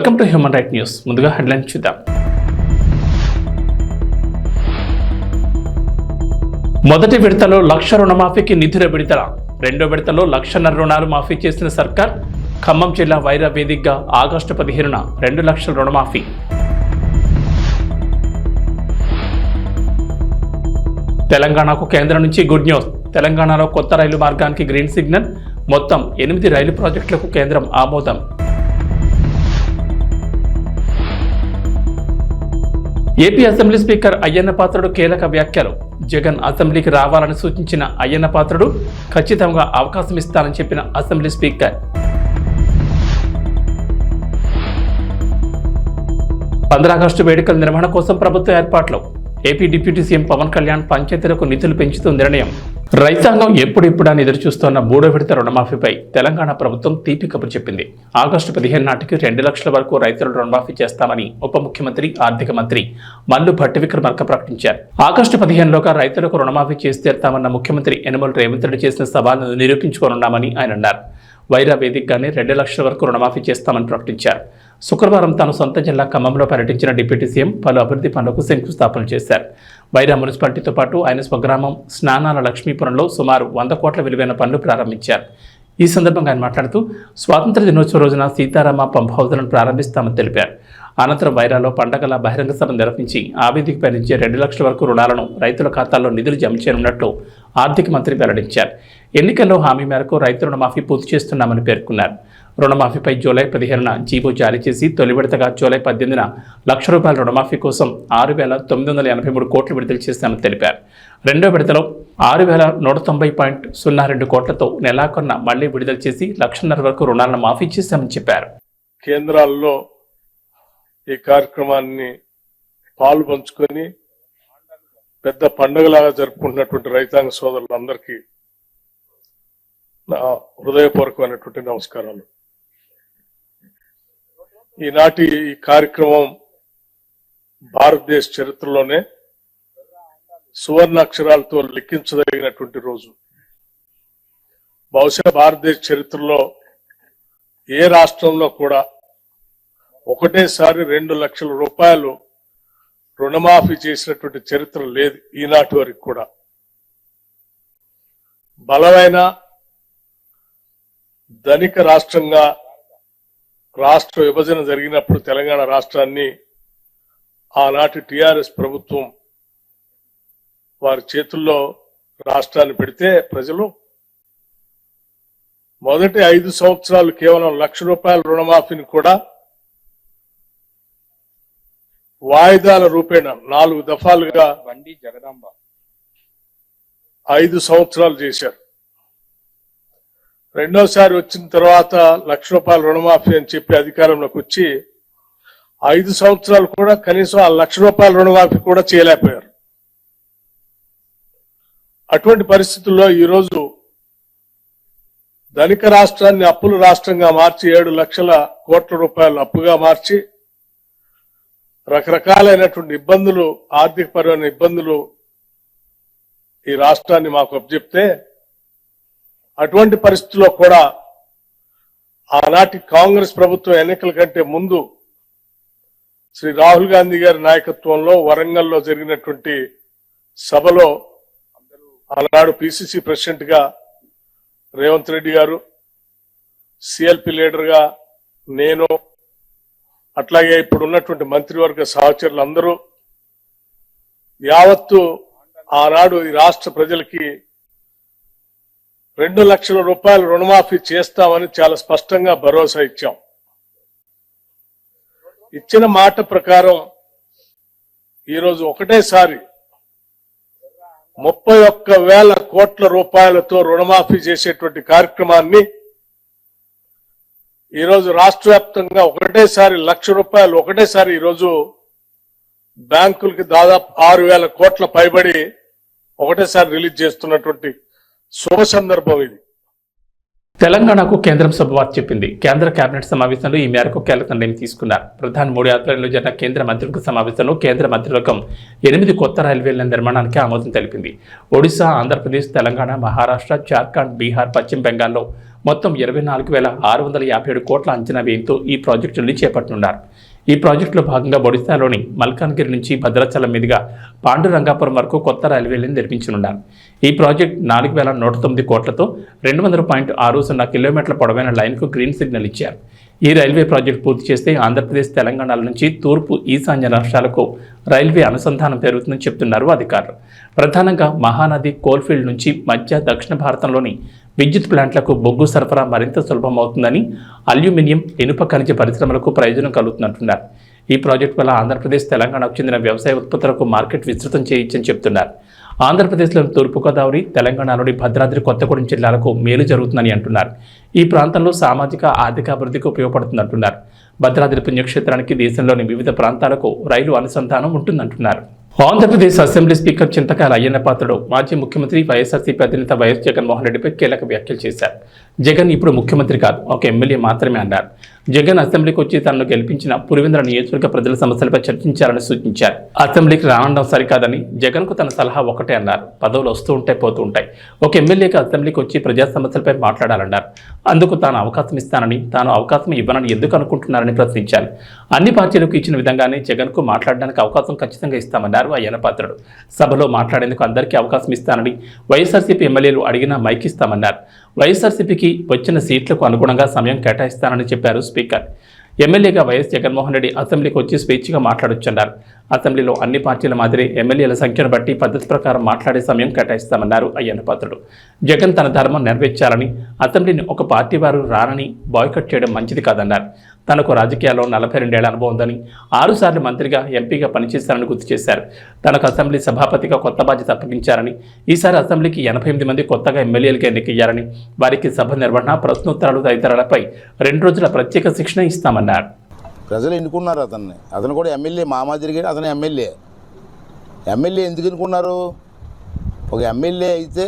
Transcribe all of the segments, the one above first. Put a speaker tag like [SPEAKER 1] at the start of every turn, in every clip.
[SPEAKER 1] Welcome to human right news ముందుగా headline చూద్దాం. మొదటి విడతలో లక్ష రుణమాఫీకి నిధుల విడుదల. రెండో విడతలో లక్షన్నర రుణాలు మాఫీ చేసిన సర్కార్. ఖమ్మం జిల్లా వైర వేదికగా ఆగస్టు పదిహేనున రెండు లక్షల రుణమాఫీ. తెలంగాణకు కేంద్రం నుంచి గుడ్ న్యూస్. తెలంగాణలో కొత్త రైలు మార్గానికి గ్రీన్ సిగ్నల్. మొత్తం ఎనిమిది రైలు ప్రాజెక్టులకు కేంద్రం ఆమోదం. AP assembly speaker Ayyanna Patrudu కీలక వ్యాఖ్యలు. జగన్ అసెంబ్లీకి రావాలని సూచించిన అయ్యన్న పాత్రుడు ఖచ్చితంగా అవకాశం ఇస్తానని చెప్పిన అసెంబ్లీ స్పీకర్. పంద్రా ఆగస్టు వేడుకల నిర్వహణ కోసం ప్రభుత్వ ఏర్పాట్లు. AP deputy CM Pawan Kalyan పంచాయతీలకు నిధులు పెంచుతూ నిర్ణయం. రైతాంగం ఎప్పుడిప్పుడని ఎదురుచూస్తున్న మూడో విడత రుణమాఫీపై తెలంగాణ ప్రభుత్వం తీపి కబురు చెప్పింది. ఆగస్టు పదిహేను నాటికి రెండు లక్షల వరకు రైతులు రుణమాఫీ చేస్తామని ఉప ముఖ్యమంత్రి ఆర్థిక మంత్రి మల్లు భట్టి విక్రమార్క ప్రకటించారు. ఆగస్టు పదిహేనులోగా రైతులకు రుణమాఫీ చేసి తీరుతామన్న ముఖ్యమంత్రి యనమల రేవంత్ రెడ్డి చేసిన సవాల్ను నిరూపించుకోనున్నామని ఆయన అన్నారు. వైరా వేదికగానే రెండు లక్షల వరకు రుణమాఫీ చేస్తామని ప్రకటించారు. శుక్రవారం తాను సొంత జిల్లా ఖమ్మంలో పర్యటించిన డిప్యూటీ సీఎం పలు అభివృద్ధి పనులకు శంకుస్థాపన చేశారు. వైరా మున్సిపాలిటీతో పాటు ఆయన స్వగ్రామం స్నానాల లక్ష్మీపురంలో సుమారు వంద కోట్ల విలువైన పనులు ప్రారంభించారు. ఈ సందర్భంగా ఆయన మాట్లాడుతూ స్వాతంత్ర దినోత్సవ రోజున సీతారామ పంప్ ప్రారంభిస్తామని తెలిపారు. అనంతరం వైరాలో పండగల బహిరంగ సభ నిర్వహించి ఆ వేదికపై నుంచి రెండు లక్షల వరకు రుణాలను రైతుల ఖాతాల్లో నిధులు జమ చేయనున్నట్లు ఆర్థిక మంత్రి వెల్లడించారు. ఎన్నికల్లో హామీ మేరకు రైతు రుణమాఫీ పూర్తి చేస్తున్నామని పేర్కొన్నారు. రుణమాఫీపై జూలై పదిహేనున జీవో జారీ చేసి తొలి విడతగా జూలై పద్దెనిమిదిన లక్ష రూపాయల రుణమాఫీ కోసం ఆరు వేల తొమ్మిది వందల ఎనభై మూడు కోట్లు విడుదల చేశామని తెలిపారు. రెండో విడతలో ఆరు వేల నూట తొంభై పాయింట్ సున్నా రెండు కోట్లతో నెలాకొన్న మళ్ళీ విడుదల చేసి లక్షన్నర వరకు రుణాలను మాఫీ చేశామని చెప్పారు.
[SPEAKER 2] కేంద్రాల్లో ఈ కార్యక్రమాన్ని పాలు పంచుకొని పెద్ద పండుగలాగా జరుపుకుంటున్నటువంటి రైతాంగ సోదరులందరికీ నా హృదయపూర్వకమైనటువంటి నమస్కారాలు. ఈనాటి ఈ కార్యక్రమం భారతదేశ చరిత్రలోనే సువర్ణ అక్షరాలతో లిఖించదగినటువంటి రోజు. బహుశా భారతదేశ చరిత్రలో ఏ రాష్ట్రంలో కూడా ఒకటేసారి రెండు లక్షల రూపాయలు రుణమాఫీ చేసినటువంటి చరిత్ర లేదు ఈనాటి వరకు కూడా. బలమైన ధనిక రాష్ట్రంగా రాష్ట్ర విభజన జరిగినప్పుడు తెలంగాణ రాష్ట్రాన్ని ఆనాటి టిఆర్ఎస్ ప్రభుత్వం వారి చేతుల్లో రాష్ట్రాన్ని పెడితే ప్రజలు మొదటి ఐదు సంవత్సరాలు కేవలం లక్ష రూపాయల రుణమాఫీని కూడా వాయిదాల రూపేణ నాలుగు దఫాలుగా
[SPEAKER 3] బండి జగదాంబ.
[SPEAKER 2] ఐదు సంవత్సరాలు చేశారు. రెండోసారి వచ్చిన తర్వాత లక్ష రూపాయల రుణమాఫీ అని చెప్పి అధికారంలోకి వచ్చి ఐదు సంవత్సరాలు కూడా కనీసం ఆ లక్ష రూపాయల రుణమాఫీ కూడా చేయలేకపోయారు. అటువంటి పరిస్థితుల్లో ఈరోజు ధనిక రాష్ట్రాన్ని అప్పుల రాష్ట్రంగా మార్చి ఏడు లక్షల కోట్ల రూపాయలు అప్పుగా మార్చి రకరకాలైనటువంటి ఇబ్బందులు ఆర్థికపరమైన ఇబ్బందులు ఈ రాష్ట్రాన్ని మాకు అప్పచెప్తే అటువంటి పరిస్థితుల్లో కూడా ఆనాటి కాంగ్రెస్ ప్రభుత్వం ఎన్నికల కంటే ముందు శ్రీ రాహుల్ గాంధీ గారి నాయకత్వంలో వరంగల్లో జరిగినటువంటి సభలో ఆనాడు పిసిసి ప్రెసిడెంట్గా రేవంత్ రెడ్డి గారు సిఎల్పి లీడర్గా నేను అట్లాగే ఇప్పుడు ఉన్నటువంటి మంత్రివర్గ సహచరులు అందరూ యావత్తు ఆనాడు ఈ రాష్ట్ర ప్రజలకి రెండు లక్షల రూపాయలు రుణమాఫీ చేస్తామని చాలా స్పష్టంగా భరోసా ఇచ్చాం. ఇచ్చిన మాట ప్రకారం ఈరోజు ఒకటేసారి ముప్పై ఒక్క వేల కోట్ల రూపాయలతో రుణమాఫీ చేసేటువంటి కార్యక్రమాన్ని ఈరోజు రాష్ట్ర వ్యాప్తంగా ఒకటేసారి లక్ష రూపాయలు ఒకటేసారి ఈరోజు బ్యాంకులకి దాదాపు ఆరు వేల కోట్ల పైబడి ఒకటేసారి రిలీజ్ చేస్తున్నటువంటి శుభ సందర్భం ఇది.
[SPEAKER 1] తెలంగాణకు కేంద్రం శుభవార్త చెప్పింది. కేంద్ర కేబినెట్ సమావేశంలో ఈ మేరకు కీలక నిర్ణయం తీసుకున్నారు. ప్రధాని మోడీ ఆధ్వర్యంలో జరిగిన కేంద్ర మంత్రివర్గ సమావేశంలో కేంద్ర మంత్రివర్గం ఎనిమిది కొత్త రైల్వేల నిర్మాణానికి ఆమోదం తెలిపింది. ఒడిశా ఆంధ్రప్రదేశ్ తెలంగాణ మహారాష్ట్ర జార్ఖండ్ బీహార్ పశ్చిమ బెంగాల్లో మొత్తం ఇరవై నాలుగు వేల ఆరు వందల యాభై ఏడు కోట్ల అంచనా వ్యయంతో ఈ ప్రాజెక్టుల్ని చేపట్టనున్నారు. ఈ ప్రాజెక్టులో భాగంగా ఒడిశాలోని మల్కాన్గిరి నుంచి భద్రాచలం మీదుగా పాండురంగాపురం వరకు కొత్త రైల్వేలను నిర్మించనున్నారు. ఈ ప్రాజెక్ట్ నాలుగు వేల నూట తొమ్మిది కోట్లతో రెండు వందల పాయింట్ ఆరు సున్నా కిలోమీటర్ల పొడవైన లైన్కు గ్రీన్ సిగ్నల్ ఇచ్చారు. ఈ రైల్వే ప్రాజెక్టు పూర్తి చేస్తే ఆంధ్రప్రదేశ్ తెలంగాణల నుంచి తూర్పు ఈశాన్య రాష్ట్రాలకు రైల్వే అనుసంధానం పెరుగుతుందని చెప్తున్నారు అధికారులు. ప్రధానంగా మహానది కోల్ఫీల్డ్ నుంచి మధ్య దక్షిణ భారతంలోని విద్యుత్ ప్లాంట్లకు బొగ్గు సరఫరా మరింత సులభం అవుతుందని అల్యూమినియం ఇనుప ఖనిజ పరిశ్రమలకు ప్రయోజనం కలుగుతుందంటున్నారు. ఈ ప్రాజెక్టు వల్ల ఆంధ్రప్రదేశ్ తెలంగాణకు చెందిన వ్యవసాయ ఉత్పత్తులకు మార్కెట్ విస్తృతం చేయొచ్చని చెప్తున్నారు. ఆంధ్రప్రదేశ్లోని తూర్పుగోదావరి తెలంగాణలోని భద్రాద్రి కొత్తగూడెం జిల్లాలకు మేలు జరుగుతుందని అంటున్నారు. ఈ ప్రాంతంలో సామాజిక ఆర్థిక అభివృద్ధికి ఉపయోగపడుతుందంటున్నారు. భద్రాద్రి పుణ్యక్షేత్రానికి దేశంలోని వివిధ ప్రాంతాలకు రైలు అనుసంధానం ఉంటుందంటున్నారు. ఆంధ్రప్రదేశ్ అసెంబ్లీ స్పీకర్ చింతకాయల అయ్యన్న పాత్రుడు మాజీ ముఖ్యమంత్రి వైఎస్ఆర్సీపీ అధినేత వైఎస్ జగన్మోహన్ రెడ్డిపై కీలక వ్యాఖ్యలు చేశారు. జగన్ ఇప్పుడు ముఖ్యమంత్రి కాదు ఒక ఎమ్మెల్యే మాత్రమే అన్నారు. జగన్ అసెంబ్లీకి వచ్చి తనను గెలిపించిన పులివెందుల నియోజకవర్గ ప్రజల సమస్యలపై చర్చించాలని సూచించారు. అసెంబ్లీకి రావడం సరికాదని జగన్కు తన సలహా ఒకటే అన్నారు. పదవులు వస్తూ ఉంటాయి పోతూ ఉంటాయి. ఒక ఎమ్మెల్యేకి అసెంబ్లీకి వచ్చి ప్రజా సమస్యలపై మాట్లాడాలన్నారు. అందుకు తాను అవకాశం ఇస్తానని తాను అవకాశం ఇవ్వనని ఎందుకు అనుకుంటున్నారని ప్రశ్నించారు. అన్ని పార్టీలకు ఇచ్చిన విధంగానే జగన్కు మాట్లాడడానికి అవకాశం ఖచ్చితంగా ఇస్తామన్నారు అయ్యన పాత్రుడు సభలో మాట్లాడేందుకు అందరికీ అవకాశం ఇస్తానని వైఎస్ఆర్సీపీ ఎమ్మెల్యేలు అడిగినా మైక్ ఇస్తామన్నారు. వైఎస్ఆర్సీపీకి వచ్చిన సీట్లకు అనుగుణంగా సమయం కేటాయిస్తానని చెప్పారు స్పీకర్. ఎమ్మెల్యేగా వైఎస్ జగన్మోహన్ రెడ్డి అసెంబ్లీకి వచ్చి స్వేచ్ఛగా మాట్లాడొచ్చన్నారు. అసెంబ్లీలో అన్ని పార్టీల మాదిరి ఎమ్మెల్యేల సంఖ్యను బట్టి పద్ధతి ప్రకారం మాట్లాడే సమయం కేటాయిస్తామన్నారు అయ్యన్న పాత్రుడు. జగన్ తన ధర్మం నెరవేర్చాలని అసెంబ్లీని ఒక పార్టీ వారు రానని బాయ్కట్ చేయడం మంచిది కాదన్నారు. తనకు రాజకీయాల్లో నలభై రెండేళ్ళ అనుభవం ఉందని ఆరుసార్లు మంత్రిగా ఎంపీగా పనిచేశారని గుర్తు చేశారు. తనకు అసెంబ్లీ సభాపతిగా కొత్త బాధ్యత అప్పగించారని ఈసారి అసెంబ్లీకి ఎనభై ఎనిమిది మంది కొత్తగా ఎమ్మెల్యేలుగా ఎన్నికయ్యారని వారికి సభ నిర్వహణ ప్రశ్నోత్తరాలు తదితరాలపై రెండు రోజుల ప్రత్యేక శిక్షణ ఇస్తామన్నారు.
[SPEAKER 3] ప్రజలు ఎన్నుకున్నారు అతన్ని. అతను కూడా ఎమ్మెల్యే మా మాదిరిగా అతను ఎమ్మెల్యే. ఎమ్మెల్యే ఎందుకు ఎన్నుకున్నారు? ఒక ఎమ్మెల్యే అయితే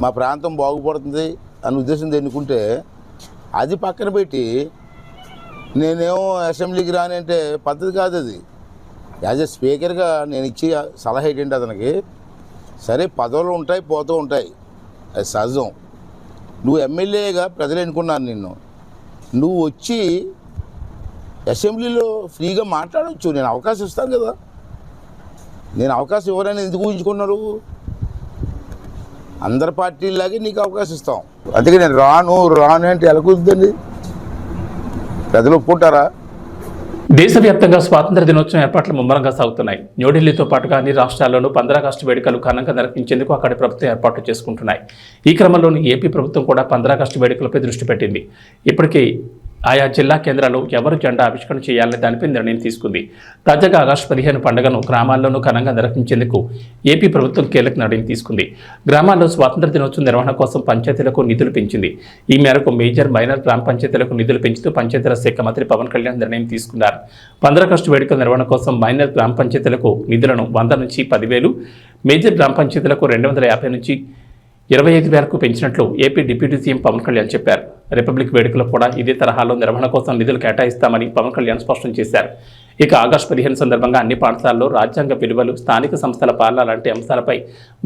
[SPEAKER 3] మా ప్రాంతం బాగుపడుతుంది అని ఉద్దేశంతో ఎన్నుకుంటే అది పక్కన పెట్టి నేనేమో అసెంబ్లీకి రాని అంటే పద్ధతి కాదు అది. యాజ్ ఎ స్పీకర్గా నేను ఇచ్చి సలహా ఏంటంటే అతనికి సరే పదవులు ఉంటాయి పోతూ ఉంటాయి. అది సహజం. నువ్వు ఎమ్మెల్యేగా ప్రజలు ఎన్నుకున్నారు నిన్ను. నువ్వు వచ్చి అసెంబ్లీలో ఫ్రీగా మాట్లాడవచ్చు నేను అవకాశం ఇస్తాను కదా. నేను అవకాశం ఎవరైనా ఎందుకు ఊహించుకున్నారు? అందరి పార్టీలాగే నీకు అవకాశం ఇస్తాం. అందుకే నేను రాను రాను అంటే ఎలా కుదురుతుంది? ప్రజలు ఒప్పుకుంటారా?
[SPEAKER 1] దేశవ్యాప్తంగా స్వాతంత్ర దినోత్సవం ఏర్పాట్లు ముమ్మరంగా సాగుతున్నాయి. న్యూఢిల్లీతో పాటుగా అన్ని రాష్ట్రాల్లోనూ పంద్రాగస్టు వేడుకలు ఘనంగా నిర్వహించేందుకు అక్కడి ప్రభుత్వం ఏర్పాట్లు చేసుకుంటున్నాయి. ఈ క్రమంలోని ఏపీ ప్రభుత్వం కూడా పంద్రాగస్టు వేడుకలపై దృష్టి పెట్టింది. ఇప్పటికీ ఆయా జిల్లా కేంద్రాల్లో ఎవరు జెండా ఆవిష్కరణ చేయాలని దానిపై నిర్ణయం తీసుకుంది. తాజాగా ఆగస్టు పదిహేను పండుగను గ్రామాల్లోనూ ఘనంగా నిర్వహించేందుకు ఏపీ ప్రభుత్వం కీలక నిర్ణయం తీసుకుంది. గ్రామాల్లో స్వాతంత్ర దినోత్సవం నిర్వహణ కోసం పంచాయతీలకు నిధులు పెంచింది. ఈ మేరకు మేజర్ మైనర్ గ్రామ పంచాయతీలకు నిధులు పెంచుతూ పంచాయతీరాజ్ శాఖ మంత్రి పవన్ కళ్యాణ్ నిర్ణయం తీసుకున్నారు. పంద్రాగస్టు వేడుకల నిర్వహణ కోసం మైనర్ గ్రామ పంచాయతీలకు నిధులను వంద నుంచి పదివేలు మేజర్ గ్రామ పంచాయతీలకు రెండు వందల యాభై నుంచి ఇరవై ఐదు వేలకు పెంచినట్లు AP deputy CM Pawan Kalyan చెప్పారు. రిపబ్లిక్ వేడుకలు కూడా ఇదే తరహాలో నిర్వహణ కోసం నిధులు కేటాయిస్తామని పవన్ కళ్యాణ్ స్పష్టం చేశారు. ఇక ఆగస్టు పదిహేను సందర్భంగా అన్ని పాఠశాలల్లో రాజ్యాంగ విలువలు స్థానిక సంస్థల పాలన లాంటి అంశాలపై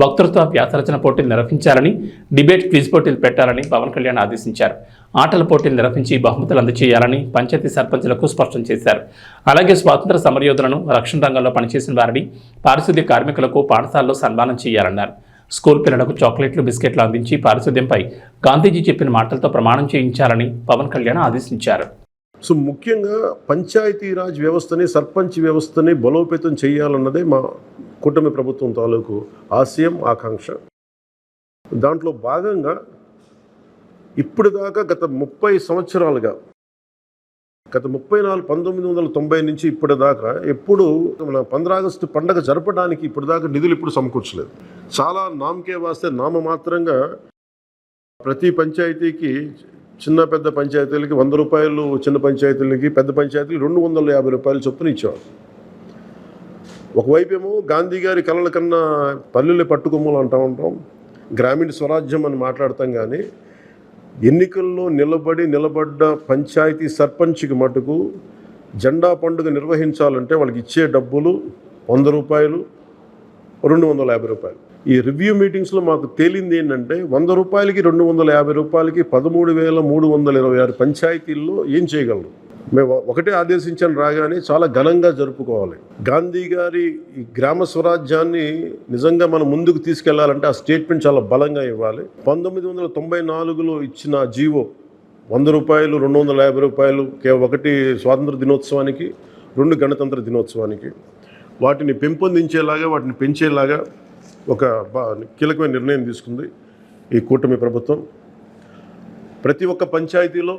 [SPEAKER 1] వక్తృత్వ వ్యాసరచన పోటీలు నిర్వహించాలని డిబేట్ క్విజ్ పోటీలు పెట్టాలని పవన్ కళ్యాణ్ ఆదేశించారు. ఆటల పోటీలు నిర్వహించి బహుమతులు అందజేయాలని పంచాయతీ సర్పంచులకు స్పష్టం చేశారు. అలాగే స్వాతంత్ర సమరయోధులను రక్షణ రంగంలో పనిచేసిన వారిని పారిశుద్ధ్య కార్మికులకు పాఠశాలలో సన్మానం చేయాలన్నారు. స్కూల్ పిల్లలకు చాక్లెట్లు బిస్కెట్లు అందించి పారిశుద్ధ్యంపై గాంధీజీ చెప్పిన మాటలతో ప్రమాణం చేయించాలని పవన్ కళ్యాణ్ ఆదేశించారు.
[SPEAKER 4] సో ముఖ్యంగా పంచాయతీరాజ్ వ్యవస్థని సర్పంచ్ వ్యవస్థని బలోపేతం చేయాలన్నదే మా కూటమి ప్రభుత్వం తాలూకు ఆశయం ఆకాంక్ష. దాంట్లో భాగంగా ఇప్పుడు దాకా గత ముప్పై సంవత్సరాలుగా గత ముప్పై నాలుగు పంతొమ్మిది వందల తొంభై నుంచి ఇప్పటిదాకా ఎప్పుడు మన పంద్రాగస్టు పండగ జరపడానికి ఇప్పుడు దాకా నిధులు ఇప్పుడు సమకూర్చలేదు. చాలా నామకే వాస్తే నామమాత్రంగా ప్రతి పంచాయతీకి చిన్న పెద్ద పంచాయతీలకి వంద రూపాయలు చిన్న పంచాయతీలకి పెద్ద పంచాయతీలు రెండు వందల యాభై రూపాయలు చొప్పున ఇచ్చేవారు. ఒకవైపు ఏమో గాంధీ గారి కళల కన్నా పల్లెలే పట్టుకొమ్మలు అంటూ ఉంటాం గ్రామీణ స్వరాజ్యం అని మాట్లాడతాం కానీ ఎన్నికల్లో నిలబడి నిలబడ్డ పంచాయతీ సర్పంచ్కి మటుకు జెండా పండుగ నిర్వహించాలంటే వాళ్ళకి ఇచ్చే డబ్బులు వంద రూపాయలు రెండు వందల యాభై రూపాయలు. ఈ రివ్యూ మీటింగ్స్లో మాకు తేలింది ఏంటంటే వంద రూపాయలకి రెండు వందల యాభై రూపాయలకి పదమూడు వేల మూడు వందల ఇరవై ఆరు పంచాయతీల్లో ఏం చేయగలరు? మేము ఒకటే ఆదేశించాను రాగానే చాలా ఘనంగా జరుపుకోవాలి. గాంధీ గారి ఈ గ్రామ స్వరాజ్యాన్ని నిజంగా మనం ముందుకు తీసుకెళ్ళాలంటే ఆ స్టేట్మెంట్ చాలా బలంగా ఇవ్వాలి. పంతొమ్మిది వందల తొంభై నాలుగులో ఇచ్చిన జీవో వంద రూపాయలు రెండు వందల యాభై రూపాయలు కే- ఒకటి స్వాతంత్ర దినోత్సవానికి రెండు గణతంత్ర దినోత్సవానికి. వాటిని పెంపొందించేలాగా వాటిని పెంచేలాగా ఒక బా- కీలకమైన నిర్ణయం తీసుకుంది ఈ కూటమి ప్రభుత్వం. ప్రతి ఒక్క పంచాయతీలో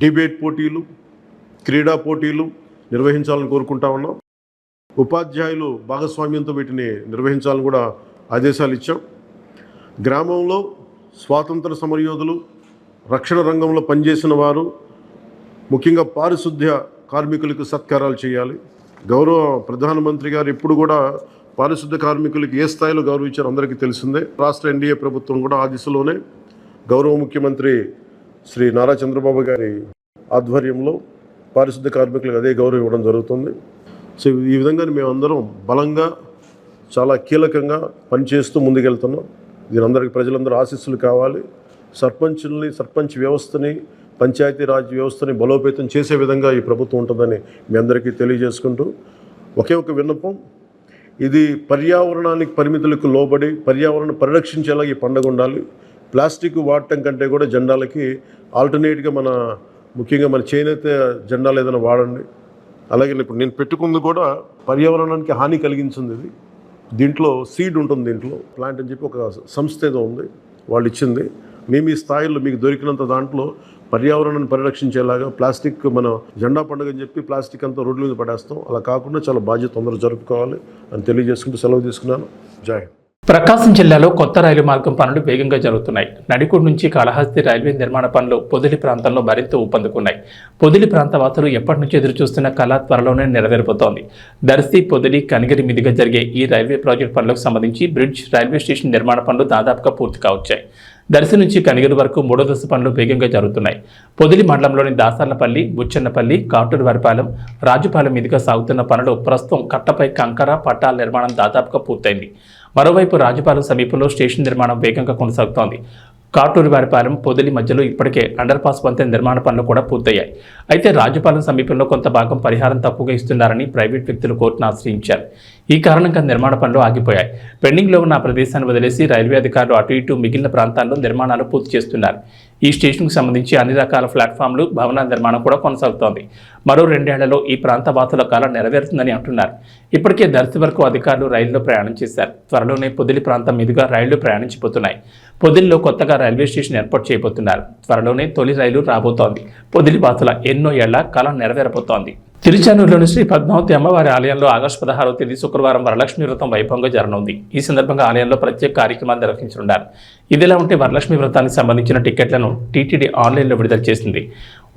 [SPEAKER 4] డిబేట్ పోటీలు క్రీడా పోటీలు నిర్వహించాలని కోరుకుంటా ఉన్నాం. ఉపాధ్యాయులు భాగస్వామ్యంతో వీటిని నిర్వహించాలని కూడా ఆదేశాలు ఇచ్చాం. గ్రామంలో స్వాతంత్ర సమరయోధులు రక్షణ రంగంలో పనిచేసిన వారు ముఖ్యంగా పారిశుద్ధ్య కార్మికులకు సత్కారాలు చేయాలి. గౌరవ ప్రధానమంత్రి గారు ఇప్పుడు కూడా పారిశుద్ధ కార్మికులకు ఏ స్థాయిలో గౌరవించారో అందరికీ తెలిసిందే. రాష్ట్ర ఎన్డీఏ ప్రభుత్వం కూడా ఆ దిశలోనే గౌరవ ముఖ్యమంత్రి శ్రీ నారా చంద్రబాబు గారి ఆధ్వర్యంలో పారిశుద్ధ్య కార్మికులకు అదే గౌరవం ఇవ్వడం జరుగుతుంది. సో ఈ విధంగా మేమందరం బలంగా చాలా కీలకంగా పనిచేస్తూ ముందుకెళ్తున్నాం. దీని అందరికీ ప్రజలందరూ ఆశీస్సులు కావాలి. సర్పంచుల్ని సర్పంచ్ వ్యవస్థని పంచాయతీరాజ్ వ్యవస్థని బలోపేతం చేసే విధంగా ఈ ప్రభుత్వం ఉంటుందని మీ అందరికీ తెలియజేసుకుంటూ ఒకే ఒక విన్నపం. ఇది పర్యావరణానికి పరిమితులకు లోబడి పర్యావరణ పరిరక్షించేలా ఈ పండుగ ఉండాలి. ప్లాస్టిక్ వాడటం కంటే కూడా జెండాలకి ఆల్టర్నేట్గా మన ముఖ్యంగా మన చేనేత జెండాలు ఏదైనా వాడండి. అలాగే ఇప్పుడు నేను పెట్టుకుంది కూడా పర్యావరణానికి హాని కలిగించింది ఇది. దీంట్లో సీడ్ ఉంటుంది దీంట్లో. ప్లాంట్ అని చెప్పి ఒక సంస్థ ఏదో ఉంది వాళ్ళు ఇచ్చింది. మేము ఈ స్థాయిలో మీకు దొరికినంత దాంట్లో పర్యావరణాన్ని పరిరక్షించేలాగా ప్లాస్టిక్ మన జెండా పండుగ అని చెప్పి ప్లాస్టిక్ అంతా రోడ్ల మీద పడేస్తాం. అలా కాకుండా చాలా బాధ్యత తొందరగా జరుపుకోవాలి అని తెలియజేసుకుంటూ సెలవు తీసుకున్నాను. జాయిన్
[SPEAKER 1] ప్రకాశం జిల్లాలో కొత్త రైలు మార్గం పనులు వేగంగా జరుగుతున్నాయి. నడికూడు నుంచి కాళహస్తి రైల్వే నిర్మాణ పనులు పొదిలి ప్రాంతంలో మరింత ఊపందుకున్నాయి. పొదిలి ప్రాంతవాసులు ఎప్పటి నుంచి ఎదురుచూస్తున్న కళ త్వరలోనే నెరవేరబోతోంది. దర్శి పొదిలి కనిగిరి మీదుగా జరిగే ఈ రైల్వే ప్రాజెక్ట్ పనులకు సంబంధించి బ్రిడ్జ్ రైల్వే స్టేషన్ నిర్మాణ పనులు దాదాపుగా పూర్తి కావచ్చాయి. దర్శి నుంచి కనిగిరి వరకు మూడో దశ పనులు వేగంగా జరుగుతున్నాయి. పొదిలి మండలంలోని దాసర్లపల్లి బుచ్చన్నపల్లి కాటూరు వరిపాలెం రాజుపాలెం మీదుగా సాగుతున్న పనులు ప్రస్తుతం కట్టపై కంకర పట్టాల నిర్మాణం దాదాపుగా పూర్తయింది. మరోవైపు రాజుపాలెం సమీపంలో స్టేషన్ నిర్మాణం వేగంగా కొనసాగుతోంది. కాటూరు వారిపాలెం పొదిలి మధ్యలో ఇప్పటికే అండర్ పాస్ వంతెన నిర్మాణ పనులు కూడా పూర్తయ్యాయి. అయితే రాజుపాలెం సమీపంలో కొంత భాగం పరిహారం తప్పుగా ఇస్తున్నారని ప్రైవేట్ వ్యక్తులు కోర్టును ఆశ్రయించారు. ఈ కారణంగా నిర్మాణ పనులు ఆగిపోయాయి. పెండింగ్లో ఉన్న ఆ ప్రదేశాన్ని వదిలేసి రైల్వే అధికారులు అటు ఇటు మిగిలిన ప్రాంతాల్లో నిర్మాణాలు పూర్తి చేస్తున్నారు. ఈ స్టేషన్కు సంబంధించి అన్ని రకాల ప్లాట్ఫామ్లు భవనాల నిర్మాణం కూడా కొనసాగుతోంది. మరో రెండేళ్ళలో ఈ ప్రాంత వాసుల కాలం నెరవేరుతుందని అంటున్నారు. ఇప్పటికే దర్శి వరకు అధికారులు రైల్లో ప్రయాణం చేశారు. త్వరలోనే పొదిలి ప్రాంతం మీదుగా రైళ్ళు ప్రయాణించిపోతున్నాయి పొదిలిలో కొత్తగా రైల్వే స్టేషన్ ఏర్పాటు చేయబోతున్నారు. త్వరలోనే తొలి రైలు రాబోతోంది. పొదిలి వాసుల ఎన్నో ఏళ్ళ కాలం నెరవేరబోతోంది. తిరుచానూరులోని శ్రీ పద్మావతి అమ్మవారి ఆలయంలో ఆగస్టు పదహారవ తేదీ శుక్రవారం వరలక్ష్మి వ్రతం వైభవంగా జరగనుంది. ఈ సందర్భంగా ఆలయంలో ప్రత్యేక కార్యక్రమాలు నిర్వహించనున్నారు. ఇదిలా ఉంటే వరలక్ష్మి వ్రతానికి సంబంధించిన టికెట్లను టీటీడీ ఆన్లైన్లో విడుదల చేసింది.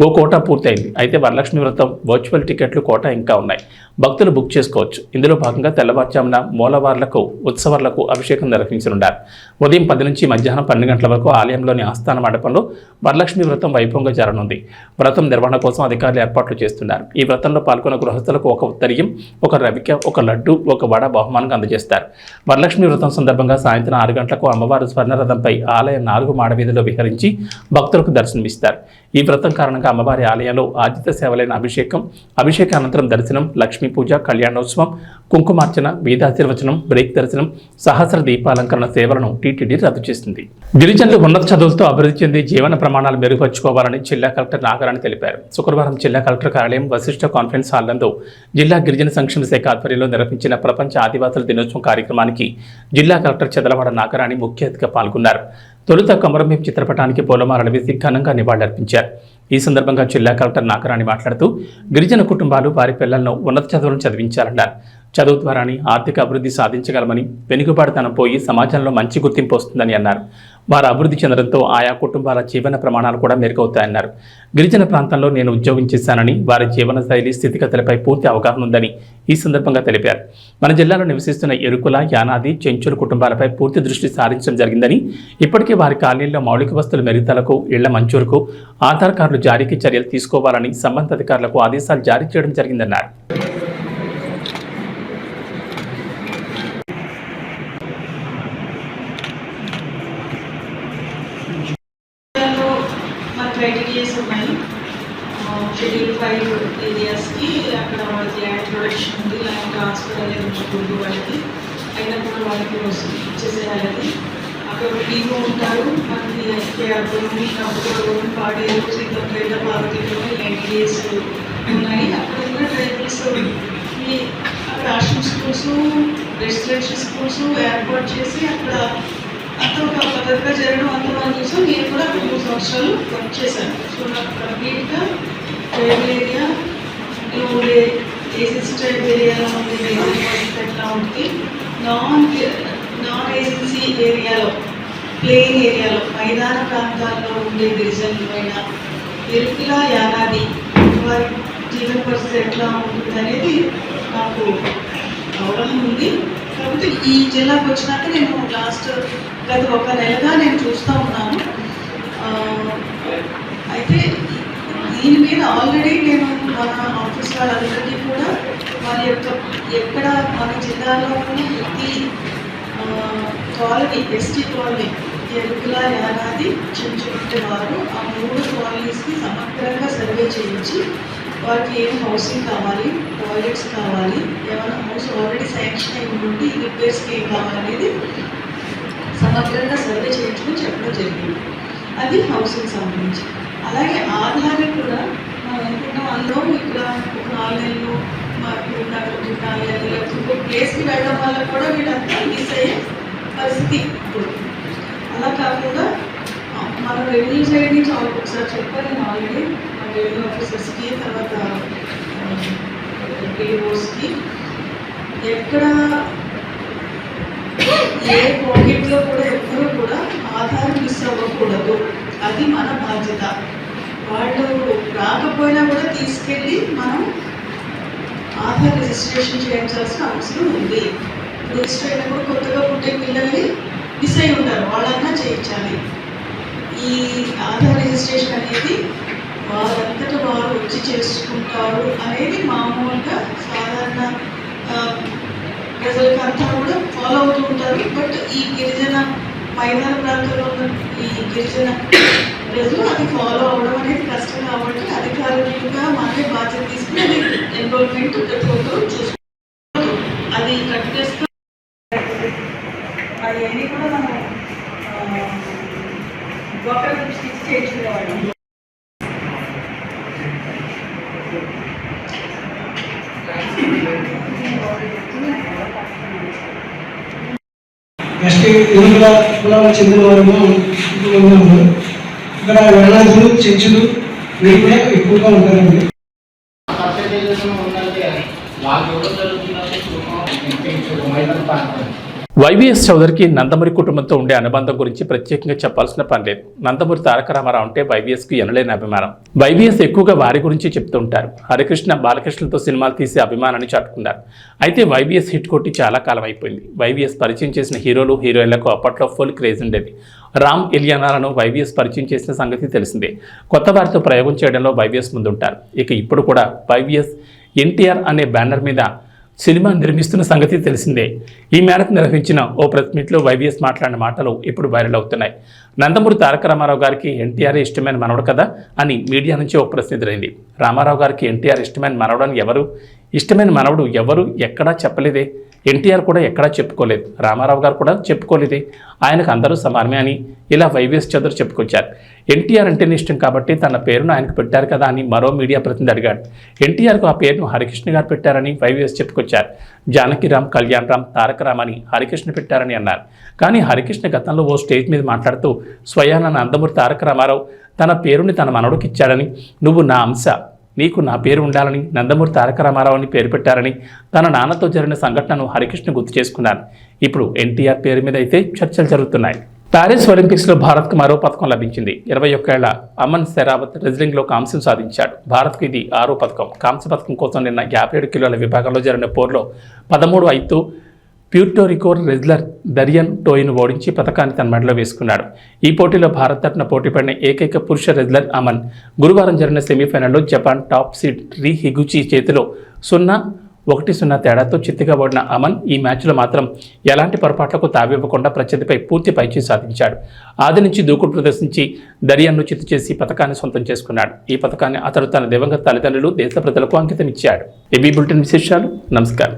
[SPEAKER 1] ఓ కోటా పూర్తయింది. అయితే వరలక్ష్మి వ్రతం వర్చువల్ టికెట్లు కోటా ఇంకా ఉన్నాయి. భక్తులు బుక్ చేసుకోవచ్చు. ఇందులో భాగంగా తెల్లవారుజామున మూలవార్లకు ఉత్సవాలకు అభిషేకం నిర్వహించనున్నారు. ఉదయం పది నుంచి మధ్యాహ్నం పన్నెండు గంటల వరకు ఆలయంలోని ఆస్థాన మండపంలో వరలక్ష్మి వ్రతం వైభవంగా జరగనుంది. వ్రతం నిర్వహణ కోసం అధికారులు ఏర్పాట్లు చేస్తున్నారు. ఈ వ్రతంలో పాల్గొన్న గృహస్థులకు ఒక ఉత్తరీయం ఒక రవిక ఒక లడ్డు ఒక వడ బహుమానంగా అందజేస్తారు. వరలక్ష్మి వ్రతం సందర్భంగా సాయంత్రం ఆరు గంటలకు అమ్మవారు స్వర్ణరథంపై ఆలయ నాలుగు మాడవీధిలో విహరించి భక్తులకు దర్శనమిస్తారు. ఈ వ్రతం కారణంగా అమ్మవారి ఆలయంలో ఆదిత్య సేవలైన అభిషేకం అభిషేకానంతరం దర్శనం లక్ష్మీ పూజ కళ్యాణోత్సవం కుంకుమార్చన వేదాశీర్వచనం బ్రేక్ దర్శనం సహస్ర దీపాలంకరణ సేవలను టీటీడీ రద్దు చేసింది. గిరిజనులు ఉన్నత చదువులతో అభివృద్ధి చెంది జీవన ప్రమాణాలు మెరుగుపరుచుకోవాలని జిల్లా కలెక్టర్ నాగరాణి తెలిపారు. శుక్రవారం జిల్లా కలెక్టర్ కార్యాలయం వశిష్ఠ కాన్ఫరెన్స్ హాల్ నందు జిల్లా గిరిజన సంక్షేమ శాఖ ఆధ్వర్యంలో నిర్వహించిన ప్రపంచ ఆదివాసుల దినోత్సవం కార్యక్రమానికి జిల్లా కలెక్టర్ చదలవాడ నాగరాణి ముఖ్య అతిథిగా పాల్గొన్నారు. తొలుత కొమరంభీం చిత్రపటానికి పూలమాలలు వేసి ఘనంగా నివాళులర్పించారు. ఈ సందర్భంగా జిల్లా కలెక్టర్ నాగరాణి మాట్లాడుతూ గిరిజన కుటుంబాలు వారి పిల్లలను ఉన్నత చదువులను చదివించాలన్నారు. చదువు ద్వారానే ఆర్థిక అభివృద్ధి సాధించగలమని వెనుకబాటుతనం పోయి సమాజంలో మంచి గుర్తింపు వస్తుందని అన్నారు. వారు అభివృద్ధి చెందడంతో ఆయా కుటుంబాల జీవన ప్రమాణాలు కూడా మెరుగవుతాయన్నారు. గిరిజన ప్రాంతంలో నేను ఉద్యోగం చేశానని వారి జీవన శైలి స్థితిగతులపై పూర్తి అవగాహన ఉందని ఈ సందర్భంగా తెలిపారు. మన జిల్లాలో నివసిస్తున్న ఎరుకుల యానాది చెంచుల కుటుంబాలపై పూర్తి దృష్టి సారించడం జరిగిందని ఇప్పటికే వారి కాలనీల్లో మౌలిక వస్తువుల మెరుగుదలకు ఇళ్ళ మంజూరుకు ఆధార్ కార్డులు జారీకి చర్యలు తీసుకోవాలని సంబంధిత అధికారులకు ఆదేశాలు జారీ చేయడం జరిగిందన్నారు
[SPEAKER 5] లో మన క్రైటీరియాస్ ఉన్నాయి షెడ్యూల్ ఫైవ్ ఏరియాస్కి అక్కడ వాళ్ళకి ల్యాండ్ ప్రొడక్షన్ ఉంది ల్యాండ్ ట్రాన్స్ఫర్ అనేది ఉంటుంది వాళ్ళకి అయినప్పుడు వాళ్ళకి వస్తుంది ఇచ్చేసేయాలి అది అక్కడ ఒక టీము ఉంటారు మనకి కేఆర్పురం కంపురం పాడేరు శ్రీకాకుళ పార్వతీపురం ఎన్టీఎస్ ఉన్నాయి. అక్కడ ఉన్న ట్రైబల్స్ ఈ అక్కడ ఆశ్రమ్ స్కూల్స్ రెసిడెన్షియల్ స్కూల్స్ ఏర్పాటు చేసి అక్కడ అంత ఒక పద్ధతిగా జరగడం అంతమంది చూసాం నేను కూడా అక్కడ మూడు సంవత్సరాలు వర్క్ చేశాను. సో నాకు కంప్లీట్గా ట్రైబల్ ఏరియా ఉండే ఏజెన్సీ ట్రైబల్ ఏరియాలో ఉండే ఎట్లా ఉంటుంది? నాన్ నాన్ ఏజెన్సీ ఏరియాలో ప్లేన్ ఏరియాలో మైదాన ప్రాంతాల్లో ఉండే గిరిజనులు అయినా ఎరుకుల యానాది వారి జీవన పరిస్థితి ఎట్లా ఉంటుంది అనేది నాకు అవగాహన ఉంది. కాబట్టి ఈ జిల్లాకు వచ్చినాక నేను లాస్ట్ గత ఒక నెలగా నేను చూస్తూ ఉన్నాను. అయితే దీని మీద ఆల్రెడీ నేను మన ఆఫీస్ వాళ్ళందరికీ కూడా వారి యొక్క ఎక్కడ మన జిల్లాలో ఉన్న ప్రతి colony ST colony Erukula Yanadi చించుకుంటే వారు ఆ మూడు కాలనీస్కి సమగ్రంగా సర్వే చేయించి వారికి ఏం హౌసింగ్ కావాలి టాయిలెట్స్ కావాలి ఏమైనా హౌస్ ఆల్రెడీ శాంక్షన్ అయి ఉండి రిపేర్స్కి ఏం కావాలనేది సమగ్రంగా సర్వే చేయించుకుని చెప్పడం జరిగింది. అది హౌసింగ్ సంబంధించి. అలాగే ఆధార్ కూడా మనం అనుకున్నాం అందులో ఇక్కడ ఒక నాలుగు మాకు ఒక నాలుగు లేకపోతే ఇంకో ప్లేస్కి వెళ్ళడం వల్ల కూడా వీళ్ళంతా మిస్ అయ్యే పరిస్థితి ఇప్పుడు. అలా కాకుండా మన రెవెన్యూ సైడ్ నుంచి ఒకసారి చెప్పాను నేను ఆల్రెడీ మన రెవెన్యూ ఆఫీసర్స్కి తర్వాత um, పిఓస్కి ఎక్కడ ఏ పాకెట్లో కూడా ఎప్పుడూ కూడా ఆధార్ మిస్ అవ్వకూడదు. అది మన బాధ్యత. వాళ్ళు రాకపోయినా కూడా తీసుకెళ్ళి మనం ఆధార్ రిజిస్ట్రేషన్ చేయించాల్సిన అవసరం ఉంది. రిజిస్టర్ అయినప్పుడు కొత్తగా పుట్టే పిల్లల్ని మిస్ అయి ఉంటారు వాళ్ళన్నా చేయించాలి. ఈ ఆధార్ రిజిస్ట్రేషన్ అనేది వారంతట వారు వచ్చి చేసుకుంటారు అనేది మామూలుగా సాధారణ ప్రజలకు ప్రజలకంతా కూడా ఫాలో అవుతూ ఉంటారు. బట్ ఈ గిరిజన మైదాన ప్రాంతంలో ఉన్న ఈ గిరిజన ప్రజలు అది ఫాలో అవడం అనేది కష్టం కాబట్టి అధికారులుగా మనమే బాధ్యత తీసుకుని ఎన్రోల్మెంట్ ప్రతి ఒక్కరు చూసుకుంటారు. అది కట్ చేస్తూ కూడా మనం డాక్టర్ గ్రూప్స్ చేయించుకునేవాళ్ళం
[SPEAKER 6] నెక్స్ట్ కులాలకు చెందిన వారేమో ఇక్కడ ఉన్నాము ఇక్కడ వేలాదులు చెంచులు వీటినే ఎక్కువగా ఉంటారండి
[SPEAKER 7] పర్సెంటేజెస్ ఉందంటే వాళ్ళు ఎవరో జరుగుతున్నట్టు చూడడం మైదాన ప్రాంతం
[SPEAKER 1] వైవిఎస్ చౌదరికి నందమూరి కుటుంబంతో ఉండే అనుబంధం గురించి ప్రత్యేకంగా చెప్పాల్సిన పని లేదు. నందమూరి తారక రామారావు అంటే వైవిఎస్కి ఎనలేని అభిమానం. వైవిఎస్ ఎక్కువగా వారి గురించి చెప్తూ ఉంటారు. హరికృష్ణ బాలకృష్ణతో సినిమాలు తీసే అభిమానాన్ని చాటుకున్నారు. అయితే వైవిఎస్ హిట్ కొట్టి చాలా కాలం అయిపోయింది. వైవిఎస్ పరిచయం చేసిన హీరోలు హీరోయిన్లకు అప్పట్లో ఫుల్ క్రేజ్ ఉండేది. రామ్ ఇలియానాలను వైవిఎస్ పరిచయం చేసిన సంగతి తెలిసిందే. కొత్త వారితో ప్రయోగం చేయడంలో వైవిఎస్ ముందుంటారు. ఇక ఇప్పుడు కూడా వైవిఎస్ ఎన్టీఆర్ అనే బ్యానర్ మీద సినిమా నిర్మిస్తున్న సంగతి తెలిసిందే. ఈ మేరకు నిర్వహించిన ఓ ప్రెస్ మీట్లో వైవిఎస్ మాట్లాడిన మాటలు ఇప్పుడు వైరల్ అవుతున్నాయి. నందమూరి తారక రామారావు గారికి ఎన్టీఆర్ ఇష్టమైన మనవడు కదా అని మీడియా నుంచి ఒక ప్రశ్న ఎదురైంది. రామారావు గారికి ఎన్టీఆర్ ఇష్టమైన మనవడు అని ఎవరు? ఇష్టమైన మనవడు ఎవరు? ఎక్కడా చెప్పలేదే. ఎన్టీఆర్ కూడా ఎక్కడా చెప్పుకోలేదు. రామారావు గారు కూడా చెప్పుకోలేదు. ఆయనకు అందరూ సమానమే అని ఇలా వైవిఎస్ చదువు చెప్పుకొచ్చారు. ఎన్టీఆర్ అంటేనే ఇష్టం కాబట్టి తన పేరును ఆయనకు పెట్టారు కదా అని మరో మీడియా ప్రతినిధి అడిగాడు. ఎన్టీఆర్కు ఆ పేరును హరికృష్ణ గారు పెట్టారని వైవిఎస్ చెప్పుకొచ్చారు. జానకిరామ్ కళ్యాణ్ రామ్ తారక రామ్ అని హరికృష్ణ పెట్టారని అన్నారు. కానీ హరికృష్ణ గతంలో ఓ స్టేజ్ మీద మాట్లాడుతూ స్వయాన నందమూరి తారక రామారావు తన పేరుని తన మనవడికి ఇచ్చాడని నువ్వు నా అంశ. నీకు నా పేరు ఉండాలని నందమూరి తారక రామారావు అని పేరు పెట్టారని తన నాన్నతో జరిగిన సంఘటనను హరికృష్ణ గుర్తు చేసుకున్నాను. ఇప్పుడు ఎన్టీఆర్ పేరు మీద అయితే చర్చలు జరుగుతున్నాయి. ప్యారిస్ ఒలింపిక్స్లో భారత్కు మరో పథకం లభించింది. ఇరవై ఒక్కేళ్ళ అమన్ శరావత్ రెజ్లింగ్లో కాంస్యం సాధించాడు. భారత్కు ఇది ఆరో పథకం. కాంస్య పథకం కోసం నిన్న యాభై ఏడు కిలోల విభాగంలో జరిగిన పోరులో పదమూడు ఐదు ప్యూర్టోరికో రెజ్లర్ దరియన్ టోయిను ఓడించి పథకాన్ని తన మెడలో వేసుకున్నాడు. ఈ పోటీలో భారత్ తరపున పోటీపడిన ఏకైక పురుష రెజ్లర్ అమన్. గురువారం జరిగిన సెమీఫైనల్లో Japan top seed Rei Higuchi చేతిలో సున్నా ఒకటి సున్నా తేడాతో చిత్తుగా ఓడిన అమన్ ఈ మ్యాచ్లో మాత్రం ఎలాంటి పొరపాట్లకు తావివ్వకుండా ప్రత్యర్థిపై పూర్తి పైచి సాధించాడు. ఆది నుంచి దూకుడు ప్రదర్శించి దరియన్ను చిత్తు చేసి పథకాన్ని సొంతం చేసుకున్నాడు. ఈ పథకాన్ని అతడు తన దివంగత తల్లిదండ్రులు దేశ ప్రజలకు అంకితం ఇచ్చాడు ఏబీ బులెటిన్ విశేషాలు. నమస్కారం.